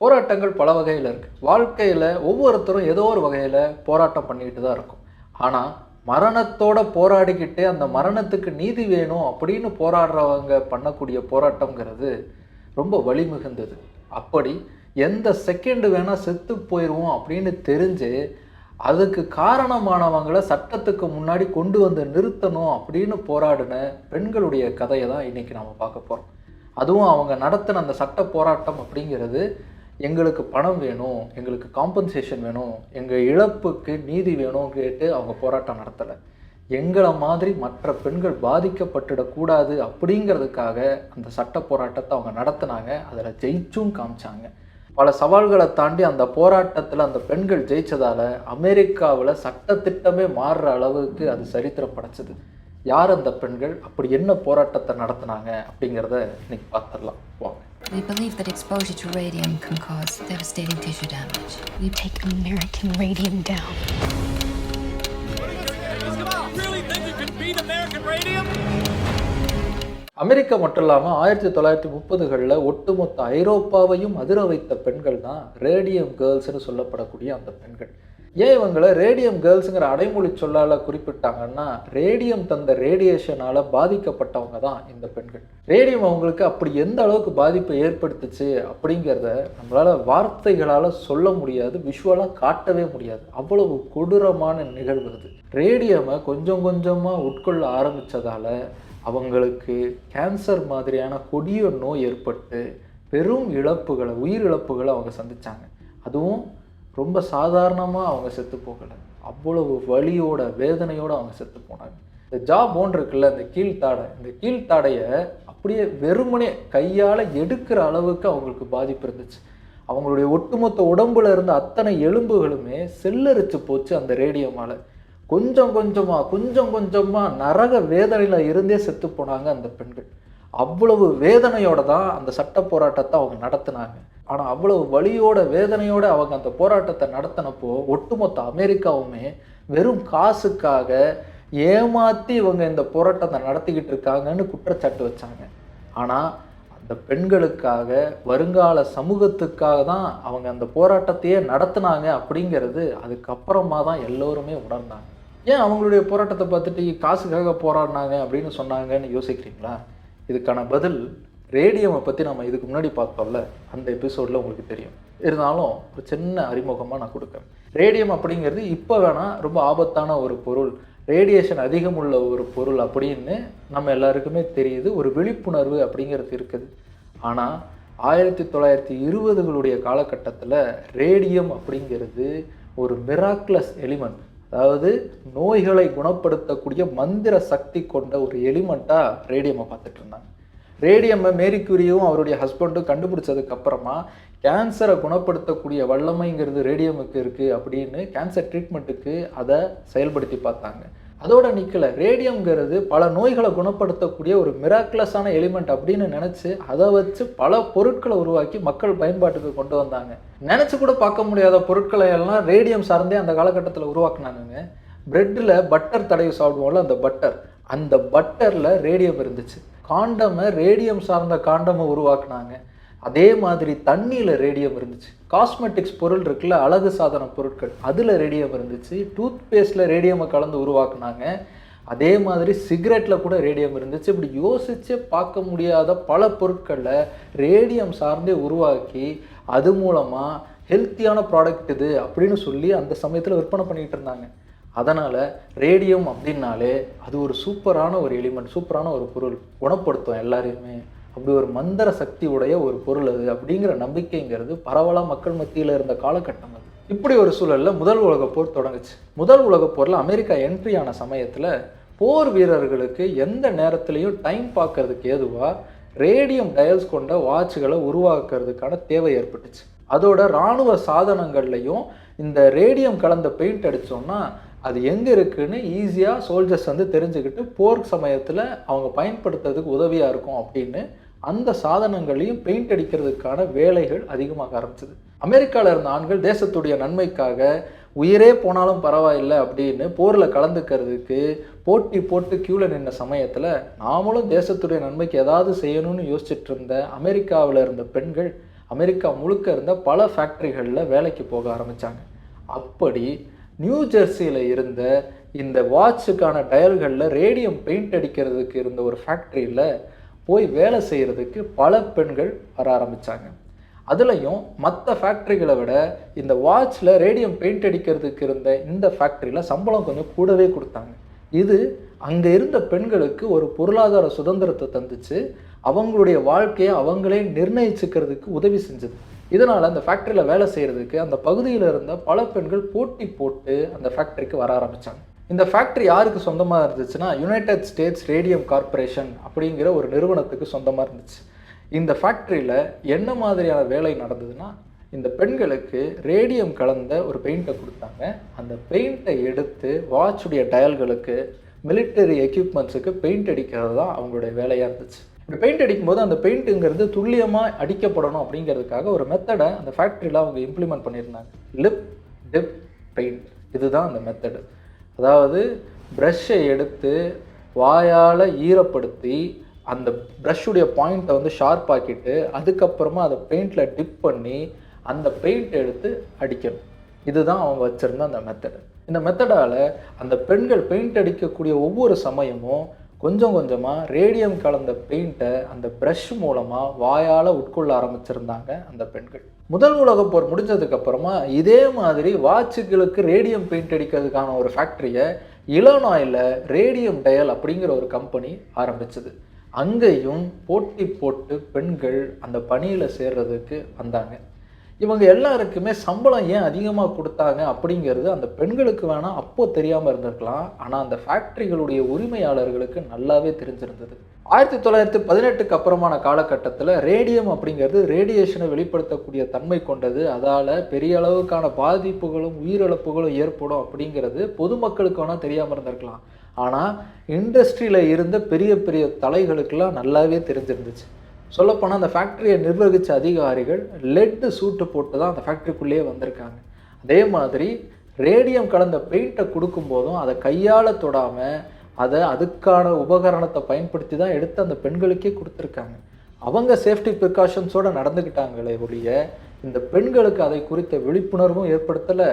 போராட்டங்கள் பல வகையில் இருக்குது வாழ்க்கையில் ஒவ்வொருத்தரும் ஏதோ ஒரு வகையில் போராட்டம் பண்ணிக்கிட்டு தான் இருக்கும். ஆனால் மரணத்தோட போராடிக்கிட்டு அந்த மரணத்துக்கு நீதி வேணும் அப்படின்னு போராடுறவங்க பண்ணக்கூடிய போராட்டங்கிறது ரொம்ப வழி மிகுந்தது அப்படி எந்த செகண்ட் வேணால் செத்து போயிடுவோம் அப்படின்னு தெரிஞ்சு அதுக்கு காரணமானவங்களை சட்டத்துக்கு முன்னாடி கொண்டு வந்து நிறுத்தணும் அப்படின்னு போராடின பெண்களுடைய கதையை தான் இன்றைக்கி நம்ம பார்க்க போகிறோம் அதுவும் அவங்க நடத்தின அந்த சட்ட போராட்டம் அப்படிங்கிறது எங்களுக்கு பணம் வேணும் எங்களுக்கு காம்பன்சேஷன் வேணும் எங்கள் இழப்புக்கு நீதி வேணும் கேட்டு அவங்க போராட்டம் நடத்தலை. எங்களை மாதிரி மற்ற பெண்கள் பாதிக்கப்பட்டுடக்கூடாது அப்படிங்கிறதுக்காக அந்த சட்ட போராட்டத்தை அவங்க நடத்தினாங்க. அதில் ஜெயிச்சும் காமிச்சாங்க. பல சவால்களை தாண்டி அந்த போராட்டத்தில் அந்த பெண்கள் ஜெயிச்சதால் அமெரிக்காவில் சட்டத்திட்டமே மாறுற அளவுக்கு அது சரித்திரம் படைச்சது. யார் அந்த பெண்கள்? அப்படி என்ன போராட்டத்தை நடத்தினாங்க அப்படிங்கிறத இன்னைக்கு பார்த்துடலாம். வாங்க. We believe that exposure to radium can cause devastating tissue damage. We take American radium down. Really think you can beat American radium? America மட்டும் இல்லாமல் ஆயிரத்தி தொள்ளாயிரத்தி முப்பதுகளில் ஒட்டுமொத்த ஐரோப்பாவையும் அதிர வைத்த பெண்கள் தான் ரேடியம் கேர்ள்ஸ்னு சொல்லப்படக்கூடிய அந்த பெண்கள் ஏன் இவங்களை ரேடியம் கேர்ள்ஸுங்கிற அடைமொழி சொல்லால குறிப்பிட்டாங்கன்னா ரேடியம் தந்த ரேடியேஷனால் பாதிக்கப்பட்டவங்க தான் இந்த பெண்கள். ரேடியம் அவங்களுக்கு அப்படி எந்த அளவுக்கு பாதிப்பை ஏற்படுத்துச்சு அப்படிங்கிறத நம்மளால் வார்த்தைகளால் சொல்ல முடியாது விஷுவலாக காட்டவே முடியாது. அவ்வளவு கொடூரமான நிகழ்வு அது. ரேடியமை கொஞ்சம் கொஞ்சமாக உட்கொள்ள ஆரம்பித்ததால் அவங்களுக்கு கேன்சர் மாதிரியான கொடிய நோய் ஏற்பட்டு பெரும் இழப்புகளை உயிரிழப்புகளை அவங்க சந்தித்தாங்க அதுவும் ரொம்ப சாதாரணமாக அவங்க செத்து போகலை. அவ்வளவு வலியோட வேதனையோடு அவங்க செத்து போனாங்க. இந்த ஜா போன் இருக்குல்ல இந்த கீழ்த்தாடை இந்த கீழ்த்தாடையை அப்படியே வெறுமனே கையால் எடுக்கிற அளவுக்கு அவங்களுக்கு பாதிப்பு இருந்துச்சு. அவங்களுடைய ஒட்டுமொத்த உடம்புல இருந்த அத்தனை எலும்புகளுமே செல்லரிச்சு போச்சு அந்த ரேடியோமால் கொஞ்சம் கொஞ்சமாக கொஞ்சம் கொஞ்சமாக நரக வேதனையில் இருந்தே செத்து போனாங்க அந்த பெண்கள். அவ்வளவு வேதனையோட தான் அந்த சட்ட போராட்டத்தை அவங்க நடத்தினாங்க. ஆனால் அவ்வளவு வழியோட வேதனையோட அவங்க அந்த போராட்டத்தை நடத்தினப்போ ஒட்டுமொத்த அமெரிக்காவுமே வெறும் காசுக்காக ஏமாற்றி இவங்க இந்த போராட்டத்தை நடத்திக்கிட்டு இருக்காங்கன்னு குற்றச்சாட்டு வச்சாங்க. ஆனால் அந்த பெண்களுக்காக வருங்கால சமூகத்துக்காக தான் அவங்க அந்த போராட்டத்தையே நடத்தினாங்க அப்படிங்கிறது அதுக்கப்புறமா தான் எல்லோருமே உணர்ந்தாங்க. ஏன் அவங்களுடைய போராட்டத்தை பார்த்துட்டு காசுக்காக போராடினாங்க அப்படின்னு சொன்னாங்கன்னு யோசிக்கிறீங்களா? இதுக்கான பதில் ரேடியமை பற்றி நம்ம இதுக்கு முன்னாடி பார்த்தோம்ல அந்த எபிசோடில் உங்களுக்கு தெரியும். இருந்தாலும் ஒரு சின்ன அறிமுகமாக நான் கொடுக்குறேன். ரேடியம் அப்படிங்கிறது இப்போ வேணால் ரொம்ப ஆபத்தான ஒரு பொருள். ரேடியேஷன் அதிகம் உள்ள ஒரு பொருள் அப்படின்னு நம்ம எல்லாருக்குமே தெரியுது. ஒரு விழிப்புணர்வு அப்படிங்கிறது இருக்குது. ஆனால் ஆயிரத்தி தொள்ளாயிரத்தி இருபதுகளுடைய காலகட்டத்தில் ரேடியம் அப்படிங்கிறது ஒரு மிராக்லஸ் எலிமெண்ட் அதாவது நோய்களை குணப்படுத்தக்கூடிய மந்திர சக்தி கொண்ட ஒரு எலிமெண்ட்டாக ரேடியமை பார்த்துட்டு இருந்தாங்க. ரேடியம்மை மேரிக்குரியும் அவருடைய ஹஸ்பண்டும் கண்டுபிடிச்சதுக்கு அப்புறமா கேன்சரை குணப்படுத்தக்கூடிய வல்லமைங்கிறது ரேடியமுக்கு இருக்குது அப்படின்னு கேன்சர் ட்ரீட்மெண்ட்டுக்கு அதை செயல்படுத்தி பார்த்தாங்க. அதோட நிற்கல ரேடியம்ங்கிறது பல நோய்களை குணப்படுத்தக்கூடிய ஒரு மிராக்லஸான எலிமெண்ட் அப்படின்னு நினச்சி அதை வச்சு பல பொருட்களை உருவாக்கி மக்கள் பயன்பாட்டுக்கு கொண்டு வந்தாங்க. நினச்சி கூட பார்க்க முடியாத பொருட்களை எல்லாம் ரேடியம் சார்ந்தே அந்த காலகட்டத்தில் உருவாக்குனாங்க பிரெட்டில் பட்டர் தடவி சாப்பிடுவோம்ல அந்த பட்டர் அந்த பட்டரில் ரேடியம் இருந்துச்சு. காண்டமை ரேடியம் சார்ந்த காண்டமை உருவாக்குனாங்க. அதே மாதிரி தண்ணியில் ரேடியம் இருந்துச்சு. காஸ்மெட்டிக்ஸ் பொருள் இருக்குல்ல அழகு சாதன பொருட்கள் அதில் ரேடியம் இருந்துச்சு. டூத் பேஸ்ட்டில் ரேடியமை கலந்து உருவாக்குனாங்க. அதே மாதிரி சிகரெட்டில் கூட ரேடியம் இருந்துச்சு. இப்படி யோசிச்சே பார்க்க முடியாத பல பொருட்களில் ரேடியம் சார்ந்தே உருவாக்கி அது மூலமாக ஹெல்த்தியான ப்ராடக்ட் இது அப்படின்னு சொல்லி அந்த சமயத்தில் விற்பனை பண்ணிகிட்டு இருந்தாங்க. அதனால் ரேடியம் அப்படின்னாலே அது ஒரு சூப்பரான ஒரு எலிமெண்ட் சூப்பரான ஒரு பொருள். குணப்படுத்தும் எல்லாரையுமே. அப்படி ஒரு மந்திர சக்தி உடைய ஒரு பொருள் அது அப்படிங்கிற நம்பிக்கைங்கிறது பரவலாக மக்கள் மத்தியில் இருந்த காலகட்டம் அது. இப்படி ஒரு சூழலில் முதல் உலகப் போர் தொடங்குச்சு. முதல் உலகப் போரில் அமெரிக்கா என்ட்ரி ஆன சமயத்தில் போர் வீரர்களுக்கு எந்த நேரத்துலையும் டைம் பார்க்கறதுக்கு ஏதுவாக ரேடியம் டயல்ஸ் கொண்ட வாட்சுகளை உருவாக்குறதுக்கான தேவை ஏற்பட்டுச்சு. அதோட இராணுவ சாதனங்கள்லையும் இந்த ரேடியம் கலந்த பெயிண்ட் அடித்தோம்னா அது எங்கே இருக்குன்னு ஈஸியாக சோல்ஜர்ஸ் வந்து தெரிஞ்சுக்கிட்டு போர் சமயத்தில் அவங்க பயன்படுத்துறதுக்கு உதவியாக இருக்கும் அப்படின்னு அந்த சாதனங்களையும் பெயிண்ட் அடிக்கிறதுக்கான வேலைகள் அதிகமாக ஆரம்பிச்சது. அமெரிக்காவில் இருந்த ஆண்கள் தேசத்துடைய நன்மைக்காக உயிரே போனாலும் பரவாயில்லை அப்படின்னு போரில் கலந்துக்கிறதுக்கு போட்டி போட்டு க்யூவில் நின்ற சமயத்தில் நாமளும் தேசத்துடைய நன்மைக்கு ஏதாவது செய்யணும்னு யோசிச்சுட்டு இருந்த அமெரிக்காவில் இருந்த பெண்கள் அமெரிக்கா முழுக்க இருந்த பல ஃபேக்ட்ரிகளில் வேலைக்கு போக ஆரம்பித்தாங்க அப்படி நியூ ஜெர்சியில் இருந்த இந்த வாட்சுக்கான டயல்களில் ரேடியம் பெயிண்ட் அடிக்கிறதுக்கு இருந்த ஒரு ஃபேக்ட்ரியில் போய் வேலை செய்கிறதுக்கு பல பெண்கள் வர ஆரம்பித்தாங்க அதுலேயும் மற்ற ஃபேக்ட்ரிகளை விட இந்த வாட்சில் ரேடியம் பெயிண்ட் அடிக்கிறதுக்கு இருந்த இந்த ஃபேக்ட்ரியில் சம்பளம் கொஞ்சம் கூடவே கொடுத்தாங்க. இது அங்கே இருந்த பெண்களுக்கு ஒரு பொருளாதார சுதந்திரத்தை தந்துச்சு. அவங்களுடைய வாழ்க்கையை அவங்களே நிர்ணயிச்சுக்கிறதுக்கு உதவி செஞ்சது. இதனால் அந்த ஃபேக்ட்ரியில் வேலை செய்கிறதுக்கு அந்த பகுதியில் இருந்த பல பெண்கள் போட்டி போட்டு அந்த ஃபேக்ட்ரிக்கு வர ஆரம்பித்தாங்க இந்த ஃபேக்ட்ரி யாருக்கு சொந்தமாக இருந்துச்சுன்னா யுனைடெட் ஸ்டேட்ஸ் ரேடியம் கார்ப்பரேஷன் அப்படிங்கிற ஒரு நிறுவனத்துக்கு சொந்தமாக இருந்துச்சு. இந்த ஃபேக்ட்ரியில் என்ன மாதிரியான வேலை நடந்ததுன்னா இந்த பெண்களுக்கு ரேடியம் கலந்த ஒரு பெயிண்ட்டை கொடுத்தாங்க. அந்த பெயிண்ட்டை எடுத்து வாட்சுடைய டயல்களுக்கு மிலிட்டரி எக்யூப்மெண்ட்ஸுக்கு பெயிண்ட் அடிக்கிறது தான் அவங்களுடைய வேலையாக இருந்துச்சு. இப்படி பெயிண்ட் அடிக்கும்போது அந்த பெயிண்ட்டுங்கிறது துல்லியமாக அடிக்கப்படணும் அப்படிங்கிறதுக்காக ஒரு மெத்தடை அந்த ஃபேக்ட்ரியில் அவங்க இம்ப்ளிமெண்ட் பண்ணியிருந்தாங்க. லிப் டிப் பெயிண்ட் இதுதான் அந்த மெத்தடு அதாவது ப்ரஷ்ஷை எடுத்து வாயால் ஈரப்படுத்தி அந்த ப்ரஷ்ஷுடைய பாயிண்ட்டை வந்து ஷார்ப் ஆக்கிட்டு அதுக்கப்புறமா அதை பெயிண்டில் டிப் பண்ணி அந்த பெயிண்ட் எடுத்து அடிக்கணும். இதுதான் அவங்க வச்சுருந்த அந்த மெத்தடு இந்த மெத்தடால் அந்த பெண்கள் பெயிண்ட் அடிக்கக்கூடிய ஒவ்வொரு சமயமும் கொஞ்சம் கொஞ்சமாக ரேடியம் கலந்த பெயிண்ட்டை அந்த ப்ரஷ் மூலமாக வாயால் உட்கொள்ள ஆரம்பிச்சிருந்தாங்க அந்த பெண்கள். முதல் உலகப் போர் முடிஞ்சதுக்கப்புறமா இதே மாதிரி வாட்சுகளுக்கு ரேடியம் பெயிண்ட் அடிக்கிறதுக்கான ஒரு ஃபேக்ட்ரியை இளநாயில் ரேடியம் டயல் அப்படிங்கிற ஒரு கம்பெனி ஆரம்பிச்சது. அங்கேயும் போட்டி போட்டு பெண்கள் அந்த பணியில் சேர்றதுக்கு வந்தாங்க. இவங்க எல்லாருக்குமே சம்பளம் ஏன் அதிகமாக கொடுத்தாங்க அப்படிங்கிறது அந்த பெண்களுக்கு வேணால் அப்போ தெரியாமல் இருந்திருக்கலாம். ஆனால் அந்த ஃபேக்ட்ரிகளுடைய உரிமையாளர்களுக்கு நல்லாவே தெரிஞ்சிருந்தது. ஆயிரத்தி தொள்ளாயிரத்தி பதினெட்டுக்கு அப்புறமான காலகட்டத்தில் ரேடியம் அப்படிங்கிறது ரேடியேஷனை வெளிப்படுத்தக்கூடிய தன்மை கொண்டது. அதால் பெரிய அளவுக்கான பாதிப்புகளும் உயிரிழப்புகளும் ஏற்படும் அப்படிங்கிறது பொதுமக்களுக்கு வேணால் தெரியாமல் இருந்திருக்கலாம். ஆனால் இண்டஸ்ட்ரியில் இருந்த பெரிய பெரிய தலைகளுக்கெல்லாம் நல்லாவே தெரிஞ்சிருந்துச்சு. சொல்லப்போனால் அந்த ஃபேக்ட்ரியை நிர்வகித்த அதிகாரிகள் லெட்டு சூட்டு போட்டு தான் அந்த ஃபேக்ட்ரிக்குள்ளேயே வந்திருக்காங்க. அதே மாதிரி ரேடியம் கலந்த பெயிண்ட்டை கொடுக்கும்போதும் அதை கையால் தொடாமல் அதை அதுக்கான உபகரணத்தை பயன்படுத்தி தான் எடுத்து அந்த பெண்களுக்கே கொடுத்துருக்காங்க. அவங்க சேஃப்டி ப்ரிகாஷன்ஸோடு நடந்துக்கிட்டாங்களே ஒழிய இந்த பெண்களுக்கு அதை குறித்த விழிப்புணர்வும் ஏற்படுத்தலை.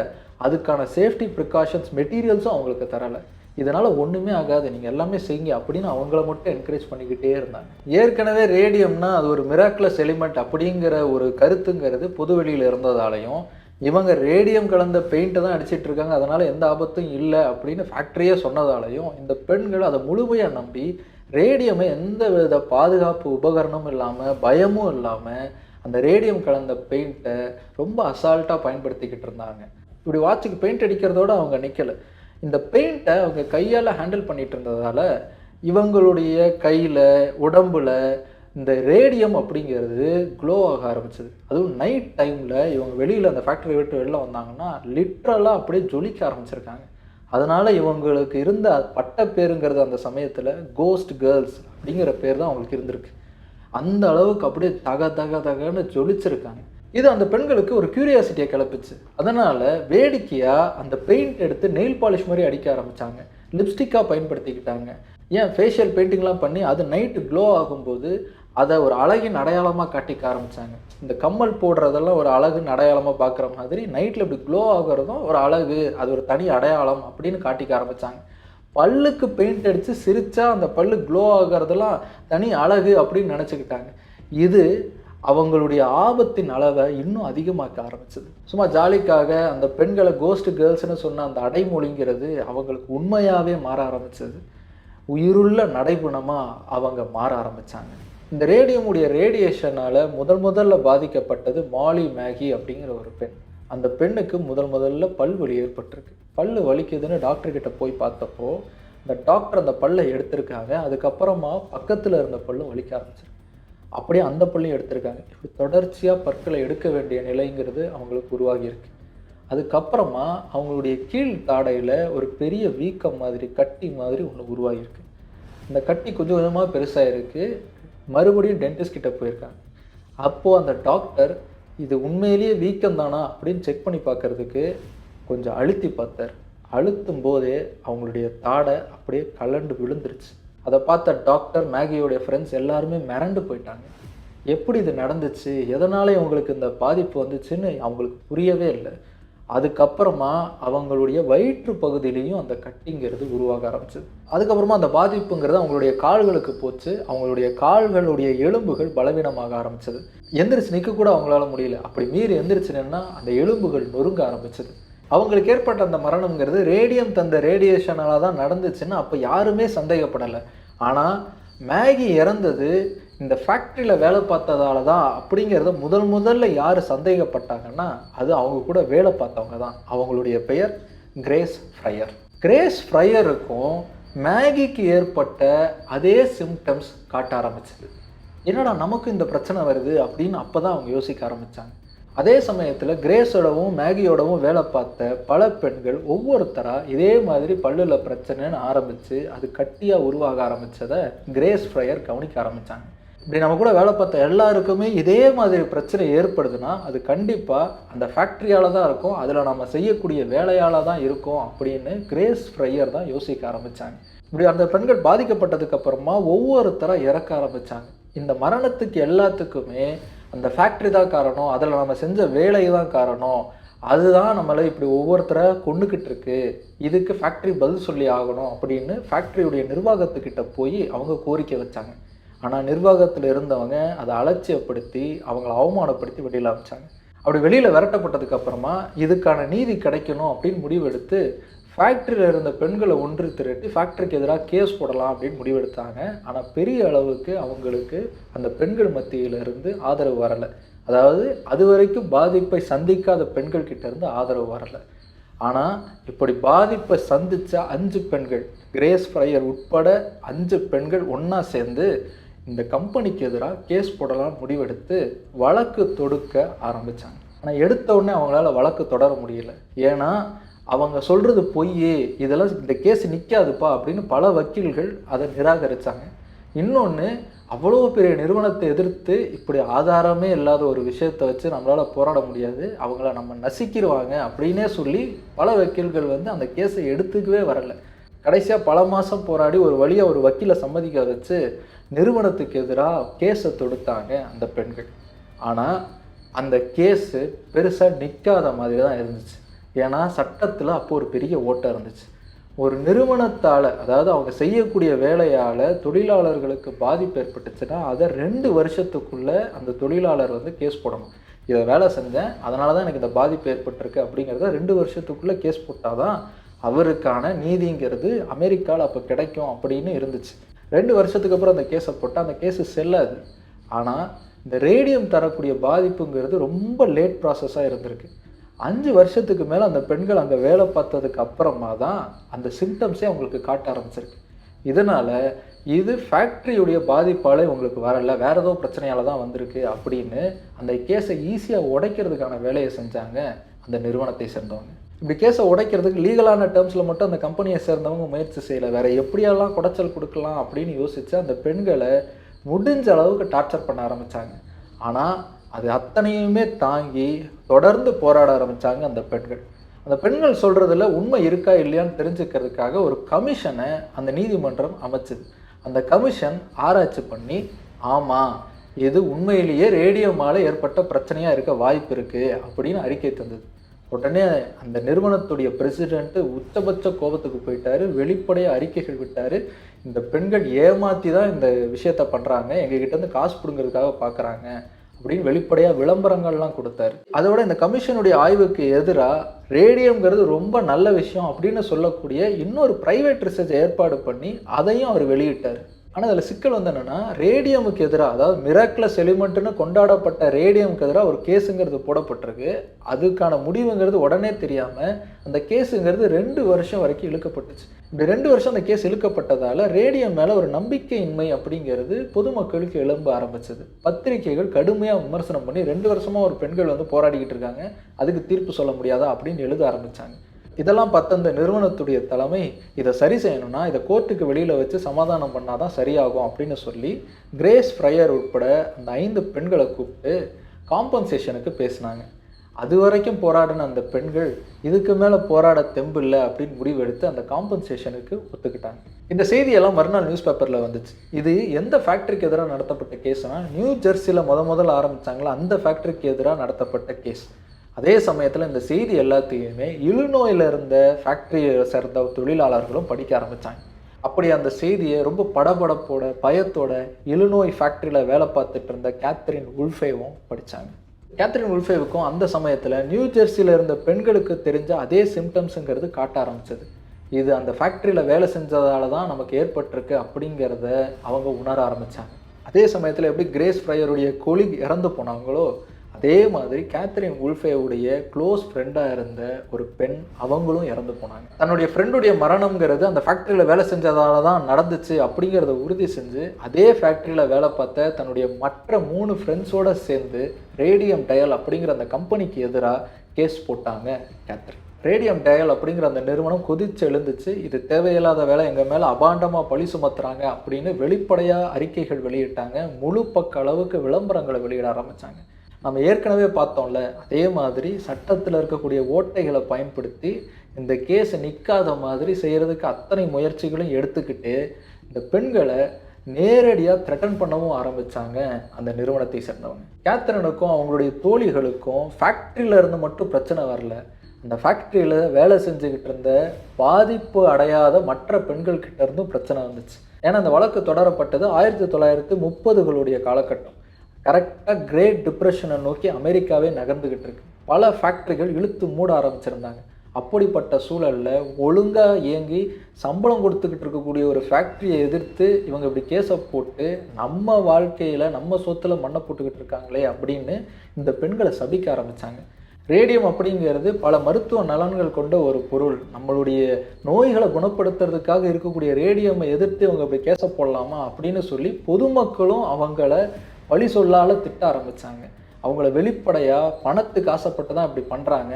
அதுக்கான சேஃப்டி ப்ரிகாஷன்ஸ் மெட்டீரியல்ஸும் அவங்களுக்கு தரலை. இதனால் ஒன்றுமே ஆகாது. நீங்கள் எல்லாமே செய்யுங்க அப்படின்னு அவங்கள மட்டும் என்கரேஜ் பண்ணிக்கிட்டே இருந்தாங்க. ஏற்கனவே ரேடியம்னா அது ஒரு மிராக்குலஸ் எலிமெண்ட் அப்படிங்கிற ஒரு கருத்துங்கிறது பொதுவெளியில் இருந்ததாலையும் இவங்க ரேடியம் கலந்த பெயிண்ட்டை தான் அடிச்சிட்டு இருக்காங்க. அதனால் எந்த ஆபத்தும் இல்லை அப்படின்னு ஃபேக்ட்ரியே சொன்னதாலையும் இந்த பெண்கள் அதை முழுமையாக நம்பி ரேடியமை எந்த வித பாதுகாப்பு உபகரணமும் இல்லாமல் பயமும் இல்லாமல் அந்த ரேடியம் கலந்த பெயிண்ட்டை ரொம்ப அசால்ட்டாக பயன்படுத்திக்கிட்டு இருந்தாங்க. இப்படி வாட்சுக்கு பெயிண்ட் அடிக்கிறதோட அவங்க நிற்கலை இந்த பெயிண்ட்டை அவங்க கையால் ஹேண்டில் பண்ணிட்டு இருந்ததால் இவங்களுடைய கையில் உடம்புல இந்த ரேடியம் அப்படிங்கிறது க்ளோ ஆக ஆரம்பிச்சது. அதுவும் நைட் டைமில் இவங்க வெளியில் அந்த ஃபேக்ட்ரி விட்டு வெளில வந்தாங்கன்னா லிட்ரலாக அப்படியே ஜொலிக்க ஆரம்பிச்சிருக்காங்க. அதனால் இவங்களுக்கு இருந்த பட்ட பேருங்கிறது அந்த சமயத்தில் கோஸ்ட் கேர்ள்ஸ் அப்படிங்கிற பேர் தான் அவங்களுக்கு இருந்திருக்கு. அந்த அளவுக்கு அப்படியே தக தக தகன்னு ஜொலிச்சிருக்காங்க. இது அந்த பெண்களுக்கு ஒரு கியூரியாசிட்டியை கிளப்பிச்சு. அதனால் வேடிக்கையாக அந்த பெயிண்ட் எடுத்து நெயில் பாலிஷ் மாதிரி அடிக்க ஆரம்பித்தாங்க லிப்ஸ்டிக்காக பயன்படுத்திக்கிட்டாங்க. ஏன்? ஃபேஷியல் பெயிண்டிங்லாம் பண்ணி அது நைட்டு க்ளோ ஆகும்போது அதை ஒரு அழகின் அடையாளமாக காட்டிக்க ஆரம்பித்தாங்க இந்த கம்மல் போடுறதெல்லாம் ஒரு அழகுன்னு அடையாளமாக பார்க்குற மாதிரி நைட்டில் இப்படி க்ளோ ஆகுறதும் ஒரு அழகு அது ஒரு தனி அடையாளம் அப்படின்னு காட்டிக்க ஆரம்பித்தாங்க பல்லுக்கு பெயிண்ட் அடித்து சிரித்தா அந்த பல்லு க்ளோ ஆகிறதெல்லாம் தனி அழகு அப்படின்னு நினச்சிக்கிட்டாங்க. இது அவங்களுடைய ஆபத்தின் அளவை இன்னும் அதிகமாக்க ஆரம்பிச்சது. சும்மா ஜாலிக்காக அந்த பெண்களை கோஸ்ட் கேர்ள்ஸ்னு சொன்ன அந்த அடைமொழிங்கிறது அவங்களுக்கு உண்மையாகவே மாற ஆரம்பிச்சது. உயிருள்ள நடைபுணமாக அவங்க மாற ஆரம்பித்தாங்க இந்த ரேடியமுடைய ரேடியேஷனால் முதல் முதல்ல பாதிக்கப்பட்டது மாலி மேகி அப்படிங்கிற ஒரு பெண். அந்த பெண்ணுக்கு முதல் முதல்ல பல் வலி ஏற்பட்டிருக்கு. பல்லு வலிக்குதுன்னு டாக்டர்கிட்ட போய் பார்த்தப்போ இந்த டாக்டர் அந்த பல்லை எடுத்திருக்காங்க. அதுக்கப்புறமா பக்கத்தில் இருந்த பல்லும் வலிக்க ஆரம்பிச்சிருக்கு. அப்படியே அந்த பள்ளியும் எடுத்திருக்காங்க. இப்படி தொடர்ச்சியாக பற்களை எடுக்க வேண்டிய நிலைங்கிறது அவங்களுக்கு உருவாகியிருக்கு அதுக்கப்புறமா அவங்களுடைய கீழ் தாடையில் ஒரு பெரிய வீக்கம் மாதிரி கட்டி மாதிரி ஒன்று உருவாகியிருக்கு இந்த கட்டி கொஞ்சம் கொஞ்சமாக பெருசாக இருக்குது மறுபடியும் டென்டிஸ்ட் கிட்ட போயிருக்காங்க. அப்போது அந்த டாக்டர் இது உண்மையிலேயே வீக்கம் தானா அப்படின்னு செக் பண்ணி பார்க்கறதுக்கு கொஞ்சம் அழுத்தி பார்த்தார். அழுத்தும் போதே அவங்களுடைய தாடை அப்படியே கலண்டு விழுந்துருச்சு. அதை பார்த்த டாக்டர் மேகியோடைய ஃப்ரெண்ட்ஸ் எல்லாருமே மிரண்டு போயிட்டாங்க. எப்படி இது நடந்துச்சு? எதனால இவங்களுக்கு இந்த பாதிப்பு வந்துச்சுன்னு அவங்களுக்கு புரியவே இல்லை. அதுக்கப்புறமா அவங்களுடைய வயிற்று பகுதியிலையும் அந்த கட்டிங்கிறது உருவாக ஆரம்பிச்சது. அதுக்கப்புறமா அந்த பாதிப்புங்கிறது அவங்களுடைய கால்களுக்கு போச்சு. அவங்களுடைய கால்களுடைய எலும்புகள் பலவீனமாக ஆரம்பிச்சது. எந்திரிச்சு நிற்க கூட அவங்களால முடியல. அப்படி மீறி எந்திரிச்சு அந்த எலும்புகள் நொறுங்க ஆரம்பிச்சது. அவங்களுக்கு ஏற்பட்ட அந்த மரணம்ங்கிறது ரேடியம் தந்த ரேடியேஷனால தான் நடந்துச்சுன்னு அப்போ யாருமே சந்தேகப்படலை. ஆனால் மேகி இறந்தது இந்த ஃபேக்ட்ரியில் வேலை பார்த்ததால தான் அப்படிங்கிறத முதல் முதல்ல யார் சந்தேகப்பட்டாங்கன்னா அது அவங்க கூட வேலை பார்த்தவங்க தான். அவங்களுடைய பெயர் கிரேஸ் ஃப்ரையர். கிரேஸ் ஃப்ரையருக்கும் மேகிக்கு ஏற்பட்ட அதே சிம்டம்ஸ் காட்ட ஆரம்பிச்சது. என்னடா நமக்கு இந்த பிரச்சனை வருது அப்படின்னு அப்போ தான் அவங்க யோசிக்க ஆரம்பித்தாங்க அதே சமயத்தில் கிரேஸோடவும் மேகியோடவும் வேலை பார்த்த பல பெண்கள் ஒவ்வொருத்தராக இதே மாதிரி பல்லுல பிரச்சனைன்னு ஆரம்பித்து அது கட்டியாக உருவாக ஆரம்பித்ததை கிரேஸ் ஃப்ரையர் கவனிக்க ஆரம்பித்தாங்க இப்படி நம்ம கூட வேலை பார்த்த எல்லாருக்குமே இதே மாதிரி பிரச்சனை ஏற்படுதுன்னா அது கண்டிப்பாக அந்த ஃபேக்ட்ரியால் தான் இருக்கும் அதில் நம்ம செய்யக்கூடிய வேலையால் தான் இருக்கும் அப்படின்னு கிரேஸ் ஃப்ரையர் தான் யோசிக்க ஆரம்பித்தாங்க இப்படி அந்த பெண்கள் பாதிக்கப்பட்டதுக்கு அப்புறமா ஒவ்வொருத்தராக இறக்க ஆரம்பித்தாங்க இந்த மரணத்துக்கு எல்லாத்துக்குமே அந்த ஃபேக்ட்ரி தான் காரணம் அதில் நம்ம செஞ்ச வேலை தான் காரணம். அதுதான் நம்மளை இப்படி ஒவ்வொருத்தரை கொண்டுக்கிட்டு இருக்கு. இதுக்கு ஃபேக்ட்ரி பதில் சொல்லி ஆகணும் அப்படின்னு ஃபேக்ட்ரியுடைய நிர்வாகத்துக்கிட்ட போய் அவங்க கோரிக்கை வச்சாங்க. ஆனால் நிர்வாகத்தில் இருந்தவங்க அதை அலட்சியப்படுத்தி அவங்கள அவமானப்படுத்தி வெளியில் அமைச்சாங்க. அப்படி வெளியில் விரட்டப்பட்டதுக்கு அப்புறமா இதுக்கான நீதி கிடைக்கணும் அப்படின்னு முடிவெடுத்து ஃபேக்ட்ரியில் இருந்த பெண்களை ஒன்று திரட்டி ஃபேக்ட்ரிக்கு எதிராக கேஸ் போடலாம் அப்படின்னு முடிவெடுத்தாங்க. ஆனால் பெரிய அளவுக்கு அவங்களுக்கு அந்த பெண்கள் மத்தியிலிருந்து ஆதரவு வரலை. அதாவது அது வரைக்கும் பாதிப்பை சந்திக்காத பெண்கள் கிட்ட இருந்து ஆதரவு வரலை. ஆனால் இப்படி பாதிப்பை சந்தித்த அஞ்சு பெண்கள் கிரேஸ் ஃப்ரையர் உட்பட அஞ்சு பெண்கள் ஒன்றா சேர்ந்து இந்த கம்பெனிக்கு எதிராக கேஸ் போடலாம் முடிவெடுத்து வழக்கு தொடுக்க ஆரம்பித்தாங்க ஆனால் எடுத்த உடனே அவங்களால வழக்கு தொடர முடியல. ஏன்னா அவங்க சொல்கிறது பொய் இதெல்லாம் இந்த கேஸ் நிற்காதுப்பா அப்படின்னு பல வக்கீல்கள் அதை நிராகரித்தாங்க இன்னொன்று அவ்வளோ பெரிய நிறுவனத்தை எதிர்த்து இப்படி ஆதாரமே இல்லாத ஒரு விஷயத்தை வச்சு நம்மளால் போராட முடியாது. அவங்கள நம்ம நசிக்கிடுவாங்க அப்படின்னே சொல்லி பல வக்கீல்கள் வந்து அந்த கேஸை எடுத்துக்கவே வரலை. கடைசியாக பல மாதம் போராடி ஒரு வழியாக ஒரு வக்கீலை சம்மதிக்க வச்சு நிறுவனத்துக்கு எதிராக கேஸை தொடுத்தாங்க அந்த பெண்கள். ஆனால் அந்த கேஸு பெருசாக நிற்காத மாதிரி தான் இருந்துச்சு. ஏன்னா சட்டத்தில் அப்போ ஒரு பெரிய ஓட்டம் இருந்துச்சு. ஒரு நிறுவனத்தால் அதாவது அவங்க செய்யக்கூடிய வேலையால் தொழிலாளர்களுக்கு பாதிப்பு ஏற்பட்டுச்சுன்னா அதை ரெண்டு வருஷத்துக்குள்ளே அந்த தொழிலாளர் வந்து கேஸ் போடணும். இதை வேலை செஞ்சேன் அதனால தான் எனக்கு இந்த பாதிப்பு ஏற்பட்டிருக்கு அப்படிங்கிறத ரெண்டு வருஷத்துக்குள்ளே கேஸ் போட்டால் தான் அவருக்கான நீதிங்கிறது அமெரிக்காவில் அப்போ கிடைக்கும் அப்படின்னு இருந்துச்சு. ரெண்டு வருஷத்துக்கு அப்புறம் அந்த கேஸை போட்டால் அந்த கேஸு செல்லாது. ஆனால் இந்த ரேடியம் தரக்கூடிய பாதிப்புங்கிறது ரொம்ப லேட் ப்ராசஸாக இருந்திருக்கு. அஞ்சு வருஷத்துக்கு மேலே அந்த பெண்கள் அங்கே வேலை பார்த்ததுக்கு அப்புறமா தான் அந்த சிம்டம்ஸே அவங்களுக்கு காட்ட ஆரம்பிச்சிருக்கு. இதனால் இது ஃபேக்ட்ரியுடைய பாதிப்பால் உங்களுக்கு வரல. வேறு ஏதோ பிரச்சனையால் தான் வந்திருக்கு அப்படின்னு அந்த கேஸை ஈஸியாக உடைக்கிறதுக்கான வேலையை செஞ்சாங்க அந்த நிறுவனத்தை சேர்ந்தவங்க. இப்படி கேஸை உடைக்கிறதுக்கு லீகலான டேர்ம்ஸில் மட்டும் அந்த கம்பெனியை சேர்ந்தவங்க முயற்சி செய்யலை. வேறு எப்படியெல்லாம் குடைச்சல் கொடுக்கலாம் அப்படின்னு யோசித்து அந்த பெண்களை முடிஞ்ச அளவுக்கு டார்ச்சர் பண்ண ஆரம்பித்தாங்க ஆனால் அது அத்தனையுமே தாங்கி தொடர்ந்து போராட ஆரம்பித்தாங்க அந்த பெண்கள். அந்த பெண்கள் சொல்கிறதுல உண்மை இருக்கா இல்லையான்னு தெரிஞ்சுக்கிறதுக்காக ஒரு கமிஷனை அந்த நீதிமன்றம் அமைச்சுது. அந்த கமிஷன் ஆராய்ச்சி பண்ணி ஆமாம் இது உண்மையிலேயே ரேடியோமால ஏற்பட்ட பிரச்சனையாக இருக்க வாய்ப்பு இருக்குது அப்படின்னு அறிக்கை தந்தது. உடனே அந்த நிறுவனத்துடைய பிரசிடென்ட்டு உச்சபட்ச கோபத்துக்கு போயிட்டாரு வெளிப்படையாக அறிக்கைகள் விட்டார். இந்த பெண்கள் ஏமாற்றி தான் இந்த விஷயத்த பண்ணுறாங்க எங்ககிட்ட இருந்து காசு பிடுங்கிறதுக்காக பார்க்குறாங்க அப்படின்னு வெளிப்படையாக விளம்பரங்கள்லாம் கொடுத்தாரு. அதோட இந்த கமிஷனுடைய ஆய்வுக்கு எதிராக ரேடியம்ங்கிறது ரொம்ப நல்ல விஷயம் அப்படின்னு சொல்லக்கூடிய இன்னொரு ப்ரைவேட் ரிசர்ச் ஏற்பாடு பண்ணி அதையும் அவர் வெளியிட்டார். ஆனால் அதில் சிக்கல் வந்து என்னென்னா ரேடியமுக்கு எதிராக அதாவது மிராக்லஸ் எலிமெண்ட்டுன்னு கொண்டாடப்பட்ட ரேடியமுக்கு எதிராக ஒரு கேஸுங்கிறது போடப்பட்டிருக்கு. அதுக்கான முடிவுங்கிறது உடனே தெரியாமல் அந்த கேஸுங்கிறது ரெண்டு வருஷம் வரைக்கும் இழுக்கப்பட்டுச்சு. இப்படி ரெண்டு வருஷம் அந்த கேஸ் இழுக்கப்பட்டதால் ரேடியம் மேலே ஒரு நம்பிக்கையின்மை அப்படிங்கிறது பொதுமக்களுக்கு எழும்ப ஆரம்பிச்சது. பத்திரிகைகள் கடுமையாக விமர்சனம் பண்ணி ரெண்டு வருஷமாக ஒரு பெண்கள் வந்து போராடிக்கிட்டு இருக்காங்க அதுக்கு தீர்ப்பு சொல்ல முடியாதா அப்படின்னு எழுத ஆரம்பித்தாங்க இதெல்லாம் பார்த்த அந்த நிறுவனத்துடைய தலைமை இதை சரி செய்யணும்னா இதை கோர்ட்டுக்கு வெளியில் வச்சு சமாதானம் பண்ணால் தான் சரியாகும் அப்படின்னு சொல்லி கிரேஸ் ஃப்ரையர் உட்பட அந்த ஐந்து பெண்களை கூப்பிட்டு காம்பன்சேஷனுக்கு பேசினாங்க. அது வரைக்கும் போராடின அந்த பெண்கள் இதுக்கு மேலே போராட தெம்பு இல்லை அப்படின்னு முடிவெடுத்து அந்த காம்பன்சேஷனுக்கு ஒத்துக்கிட்டாங்க. இந்த செய்தியெல்லாம் மறுநாள் நியூஸ் பேப்பரில் வந்துச்சு. இது எந்த ஃபேக்ட்ரிக்கு எதிராக நடத்தப்பட்ட கேஸ்னால் நியூ ஜெர்சியில் முத முதல்ல ஆரம்பித்தாங்களோ அந்த ஃபேக்ட்ரிக்கு எதிராக நடத்தப்பட்ட கேஸ். அதே சமயத்தில் இந்த செய்தி எல்லாத்தையுமே இழுநோயில் இருந்த ஃபேக்ட்ரியை சேர்ந்த தொழிலாளர்களும் படிக்க ஆரம்பித்தாங்க அப்படி அந்த செய்தியை ரொம்ப படபடப்போட பயத்தோட இலுநோய் ஃபேக்ட்ரியில் வேலை பார்த்துட்டு இருந்த கேத்ரின் உல்ஃபேவும் படித்தாங்க கேத்ரின் உல்ஃபேவுக்கும் அந்த சமயத்தில் நியூ ஜெர்சியில் இருந்த பெண்களுக்கு தெரிஞ்ச அதே சிம்டம்ஸுங்கிறது காட்ட ஆரம்பிச்சது. இது அந்த ஃபேக்ட்ரியில் வேலை செஞ்சதால தான் நமக்கு ஏற்பட்டிருக்கு அப்படிங்கிறத அவங்க உணர ஆரம்பித்தாங்க அதே சமயத்தில் எப்படி கிரேஸ் ஃப்ரையருடைய கொலி இறந்து போனாங்களோ அதே மாதிரி கேத்ரின் உல்ஃபேவுடைய க்ளோஸ் ஃப்ரெண்டாக இருந்த ஒரு பெண் அவங்களும் இறந்து போனாங்க. தன்னுடைய ஃப்ரெண்டுடைய மரணம்ங்கிறது அந்த ஃபேக்ட்ரியில் வேலை செஞ்சதால தான் நடந்துச்சு அப்படிங்கிறத உறுதி செஞ்சு அதே ஃபேக்ட்ரியில் வேலை பார்த்த தன்னுடைய மற்ற மூணு ஃப்ரெண்ட்ஸோடு சேர்ந்து ரேடியம் டயல் அப்படிங்கிற அந்த கம்பெனிக்கு எதிராக கேஸ் போட்டாங்க கேத்ரின் ரேடியம் டயல் அப்படிங்கிற அந்த நிறுவனம் கொதிச்சு எழுந்துச்சு இது தேவையில்லாத வேலை எங்கள் மேலே அபாண்டமாக பழி சுமத்துறாங்க அப்படின்னு வெளிப்படையாக அறிக்கைகள் வெளியிட்டாங்க. முழு பக்க அளவுக்கு விளம்பரங்களை வெளியிட ஆரம்பித்தாங்க நம்ம ஏற்கனவே பார்த்தோம்ல அதே மாதிரி சட்டத்தில் இருக்கக்கூடிய ஓட்டைகளை பயன்படுத்தி இந்த கேஸை நிற்காத மாதிரி செய்கிறதுக்கு அத்தனை முயற்சிகளும் எடுத்துக்கிட்டு இந்த பெண்களை நேரடியாக த்ரெட்டன் பண்ணவும் ஆரம்பித்தாங்க அந்த நிறுவனத்தை சேர்ந்தவங்க. கேத்ரனுக்கும் அவங்களுடைய தோழிகளுக்கும் ஃபேக்ட்ரியிலேருந்து மட்டும் பிரச்சனை வரல. அந்த ஃபேக்ட்ரியில் வேலை செஞ்சுக்கிட்டு இருந்த பாதிப்பு அடையாத மற்ற பெண்கள் கிட்ட இருந்தும் பிரச்சனை வந்துச்சு. ஏன்னா அந்த வழக்கு தொடரப்பட்டது ஆயிரத்தி தொள்ளாயிரத்தி முப்பதுகளுடைய காலகட்டம். கரெக்டாக கிரேட் டிப்ரெஷனை நோக்கி அமெரிக்காவே நகர்ந்துக்கிட்டு இருக்கு. பல ஃபேக்ட்ரிகள் இழுத்து மூட ஆரம்பிச்சிருந்தாங்க. அப்படிப்பட்ட சூழலில் ஒழுங்காக இயங்கி சம்பளம் கொடுத்துக்கிட்டு இருக்கக்கூடிய ஒரு ஃபேக்ட்ரியை எதிர்த்து இவங்க இப்படி கேஸை போட்டு நம்ம வாழ்க்கையில் நம்ம சொத்தில் மண்ணை போட்டுக்கிட்டு இருக்காங்களே அப்படின்னு இந்த பெண்களை சபிக்க ஆரம்பித்தாங்க ரேடியம் அப்படிங்கிறது பல மருத்துவ நலன்கள் கொண்ட ஒரு பொருள். நம்மளுடைய நோய்களை குணப்படுத்துறதுக்காக இருக்கக்கூடிய ரேடியமை எதிர்த்து இவங்க இப்படி கேச போடலாமா அப்படின்னு சொல்லி பொதுமக்களும் அவங்கள வழி சொல்லால் திட்ட ஆரம்பித்தாங்க அவங்கள வெளிப்படையாக பணத்துக்கு ஆசைப்பட்டு தான் இப்படி பண்ணுறாங்க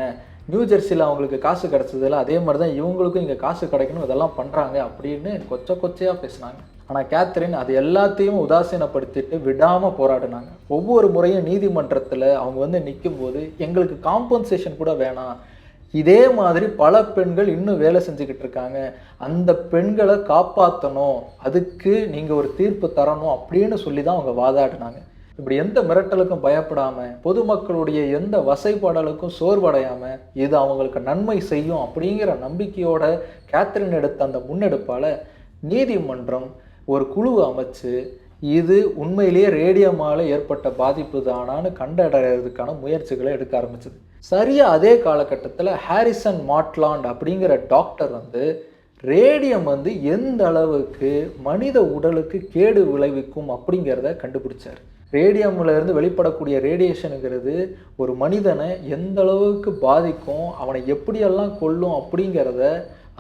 நியூ ஜெர்சியில் அவங்களுக்கு காசு கிடச்சதில்ல அதே மாதிரி தான் இவங்களுக்கும் இங்கே காசு கிடைக்கணும் இதெல்லாம் பண்ணுறாங்க அப்படின்னு கொச்ச கொச்சையாக பேசினாங்க. ஆனால் கேத்ரின் அது எல்லாத்தையும் உதாசீனப்படுத்திட்டு விடாமல் போராடினாங்க. ஒவ்வொரு முறையும் நீதிமன்றத்தில் அவங்க வந்து நிற்கும்போது எங்களுக்கு காம்பன்சேஷன் கூட வேணாம். இதே மாதிரி பல பெண்கள் இன்னும் வேலை செஞ்சுக்கிட்டு இருக்காங்க. அந்த பெண்களை காப்பாற்றணும் அதுக்கு நீங்கள் ஒரு தீர்ப்பு தரணும் அப்படின்னு சொல்லி தான் அவங்க வாதாடினாங்க. இப்படி எந்த மிரட்டலுக்கும் பயப்படாமல் பொதுமக்களுடைய எந்த வசைப்பாடலுக்கும் சோர்வடையாமல் இது அவங்களுக்கு நன்மை செய்யும் அப்படிங்கிற நம்பிக்கையோட கேத்ரின் எடுத்த அந்த முன்னெடுப்பால் நீதிமன்றம் ஒரு குழு அமைச்சு இது உண்மையிலேயே ரேடியமால ஏற்பட்ட பாதிப்பு தானான்னு கண்டடைறதுக்கான முயற்சிகளை எடுக்க ஆரம்பிச்சது. சரியாக அதே காலகட்டத்தில் ஹாரிசன் மாட்லாண்ட் அப்படிங்கிற டாக்டர் வந்து ரேடியம் வந்து எந்த அளவுக்கு மனித உடலுக்கு கேடு விளைவிக்கும் அப்படிங்கிறத கண்டுபிடிச்சார். ரேடியம்லேருந்து வெளிப்படக்கூடிய ரேடியேஷனுங்கிறது ஒரு மனிதனை எந்த அளவுக்கு பாதிக்கும் அவனை எப்படியெல்லாம் கொல்லும் அப்படிங்கிறத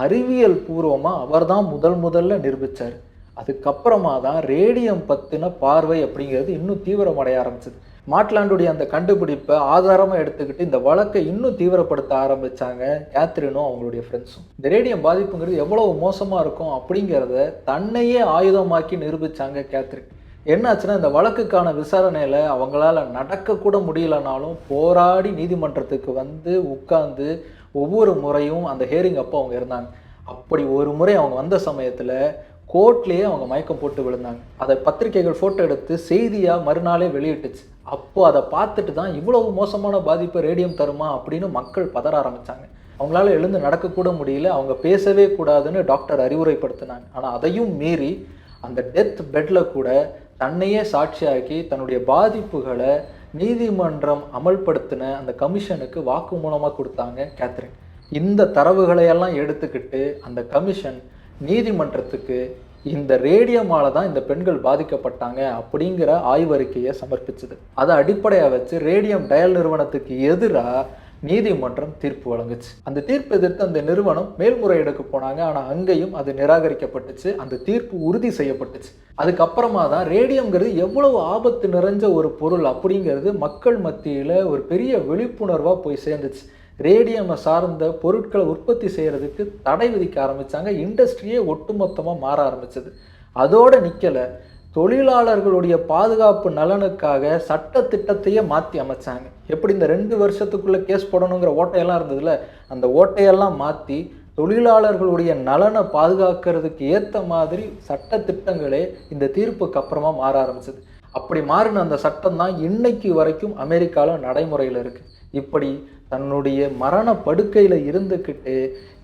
அறிவியல் பூர்வமாக அவர்தான் முதல் முதல்ல நிரூபித்தார் அதுக்கப்புறமா தான் ரேடியம் பற்றின பார்வை அப்படிங்கிறது இன்னும் தீவிரமடைய ஆரம்பிச்சது. மாட்லாண்டுடைய அந்த கண்டுபிடிப்பை ஆதாரமாக எடுத்துக்கிட்டு இந்த வழக்கை இன்னும் தீவிரப்படுத்த ஆரம்பித்தாங்க கேத்ரினும் அவங்களுடைய ஃப்ரெண்ட்ஸும் இந்த ரேடியம் பாதிப்புங்கிறது எவ்வளவு மோசமாக இருக்கும் அப்படிங்கிறத தன்னையே ஆயுதமாக்கி நிரூபிச்சாங்க கேத்ரின். என்னாச்சுன்னா இந்த வழக்குக்கான விசாரணையில் அவங்களால நடக்கக்கூட முடியலனாலும் போராடி நீதிமன்றத்துக்கு வந்து உட்கார்ந்து ஒவ்வொரு முறையும் அந்த ஹேரிங் அப்போ அவங்க இருந்தாங்க. அப்படி ஒரு முறை அவங்க வந்த சமயத்தில் கோர்ட்லேயே அவங்க மயக்கம் போட்டு விழுந்தாங்க. அதை பத்திரிகைகள் ஃபோட்டோ எடுத்து செய்தியாக மறுநாளே வெளியிட்டுச்சு. அப்போது அதை பார்த்துட்டு தான் இவ்வளவு மோசமான பாதிப்பை ரேடியம் தருமா அப்படின்னு மக்கள் பதற ஆரம்பித்தாங்க அவங்களால எழுந்து நடக்கக்கூட முடியல. அவங்க பேசவே கூடாதுன்னு டாக்டர் அறிவுரைப்படுத்தினாங்க. ஆனால் அதையும் மீறி அந்த டெத் பெட்டில் கூட தன்னையே சாட்சியாக்கி தன்னுடைய பாதிப்புகளை நீதிமன்றம் அமல்படுத்தின அந்த கமிஷனுக்கு வாக்குமூலமாக கொடுத்தாங்க கேத்ரின் இந்த தரவுகளையெல்லாம் எடுத்துக்கிட்டு அந்த கமிஷன் நீதிமன்றத்துக்கு இந்த ரேடியமால தான் இந்த பெண்கள் பாதிக்கப்பட்டாங்க அப்படிங்கிற ஆய்வறிக்கையை சமர்ப்பிச்சது. அதை அடிப்படையாக வச்சு ரேடியம் டயல் நிறுவனத்துக்கு எதிராக நீதிமன்றம் தீர்ப்பு வழங்குச்சு. அந்த தீர்ப்பு எதிர்த்து அந்த நிறுவனம் மேல்முறையீடுக்கு போனாங்க. ஆனால் அங்கேயும் அது நிராகரிக்கப்பட்டுச்சு. அந்த தீர்ப்பு உறுதி செய்யப்பட்டுச்சு. அதுக்கப்புறமா தான் ரேடியம்ங்கிறது எவ்வளவு ஆபத்து நிறைஞ்ச ஒரு பொருள் அப்படிங்கிறது மக்கள் மத்தியில் ஒரு பெரிய விழிப்புணர்வாக போய் சேர்ந்துச்சு. ரேடியமை சார்ந்த பொருட்களை உற்பத்தி செய்கிறதுக்கு தடை விதிக்க ஆரம்பித்தாங்க இண்டஸ்ட்ரியே ஒட்டுமொத்தமாக மாற ஆரம்பிச்சது. அதோடு நிற்கலை தொழிலாளர்களுடைய பாதுகாப்பு நலனுக்காக சட்ட திட்டத்தையே மாற்றி அமைச்சாங்க. எப்படி இந்த ரெண்டு வருஷத்துக்குள்ளே கேஸ் போடணுங்கிற ஓட்டையெல்லாம் இருந்ததுல அந்த ஓட்டையெல்லாம் மாற்றி தொழிலாளர்களுடைய நலனை பாதுகாக்கிறதுக்கு ஏற்ற மாதிரி சட்ட திட்டங்களே இந்த தீர்ப்புக்கு அப்புறமா மாற ஆரம்பிச்சது. அப்படி மாறின அந்த சட்டம் தான் இன்னைக்கு வரைக்கும் அமெரிக்காவில் நடைமுறையில் இருக்குது இப்படி தன்னுடைய மரண படுக்கையில் இருந்துக்கிட்டு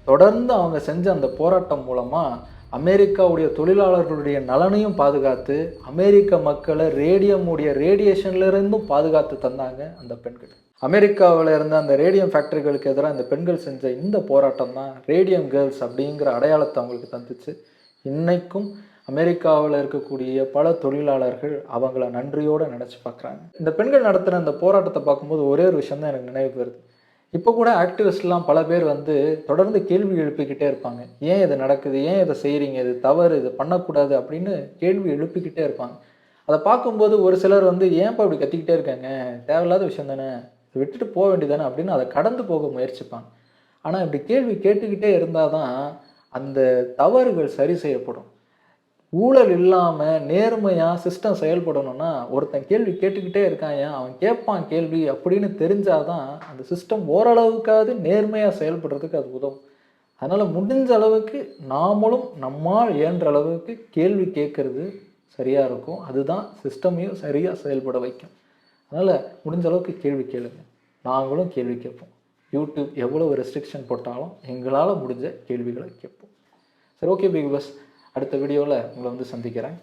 தொடர்ந்து அவங்க செஞ்ச அந்த போராட்டம் மூலமாக அமெரிக்காவுடைய தொழிலாளர்களுடைய நலனையும் பாதுகாத்து அமெரிக்க மக்களை ரேடியமுடைய ரேடியேஷன்லேருந்தும் பாதுகாத்து தந்தாங்க அந்த பெண்கள். அமெரிக்காவில் இருந்த அந்த ரேடியம் ஃபேக்டரிகளுக்கு எதிராக இந்த பெண்கள் செஞ்ச இந்த போராட்டம் தான் ரேடியம் கேர்ள்ஸ் அப்படிங்கிற அடையாளத்தை அவங்களுக்கு தந்துச்சு. இன்னைக்கும் அமெரிக்காவில் இருக்கக்கூடிய பல தொழிலாளர்கள் அவங்கள நன்றியோடு நினச்சி பார்க்குறாங்க இந்த பெண்கள் நடத்துகிற இந்த போராட்டத்தை பார்க்கும்போது ஒரே ஒரு விஷயம் தான் எனக்கு நினைவு வருது. இப்போ கூட ஆக்டிவிஸ்ட்லாம் பல பேர் வந்து தொடர்ந்து கேள்வி எழுப்பிக்கிட்டே இருப்பாங்க. ஏன் இது நடக்குது? ஏன் இதை செய்கிறீங்க இது தவறு? இது பண்ணக்கூடாது அப்படின்னு கேள்வி எழுப்பிக்கிட்டே இருப்பாங்க. அதை பார்க்கும்போது ஒரு சிலர் வந்து ஏன்ப்பா இப்படி கத்திக்கிட்டே இருக்காங்க? தேவையில்லாத விஷயம் தானே? விட்டுட்டு போக வேண்டியதானே அப்படின்னு அதை கடந்து போக முயற்சிப்பாங்க. ஆனால் இப்படி கேள்வி கேட்டுக்கிட்டே இருந்தால் தான் அந்த தவறுகள் சரி செய்யப்படும். ஊழல் இல்லாமல் நேர்மையாக சிஸ்டம் செயல்படணும்னா ஒருத்தன் கேள்வி கேட்டுக்கிட்டே இருக்கான் ஏன்? அவன் கேட்பான் கேள்வி அப்படின்னு தெரிஞ்சாதான் அந்த சிஸ்டம் ஓரளவுக்காவது நேர்மையாக செயல்படுறதுக்கு அது உதவும். அதனால் முடிஞ்ச அளவுக்கு நாமளும் நம்மால் இயன்ற அளவுக்கு கேள்வி கேட்குறது சரியாக இருக்கும். அதுதான் சிஸ்டமையும் சரியாக செயல்பட வைக்கும். அதனால் முடிஞ்ச அளவுக்கு கேள்வி கேளுங்க. நாங்களும் கேள்வி கேட்போம். யூடியூப் எவ்வளோ ரெஸ்ட்ரிக்ஷன் போட்டாலும் எங்களால் முடிஞ்ச கேள்விகளை கேட்போம். சரி ஓகே பிக் பஸ் அடுத்த வீடியோவில் உங்களை வந்து சந்திக்கிறேன்.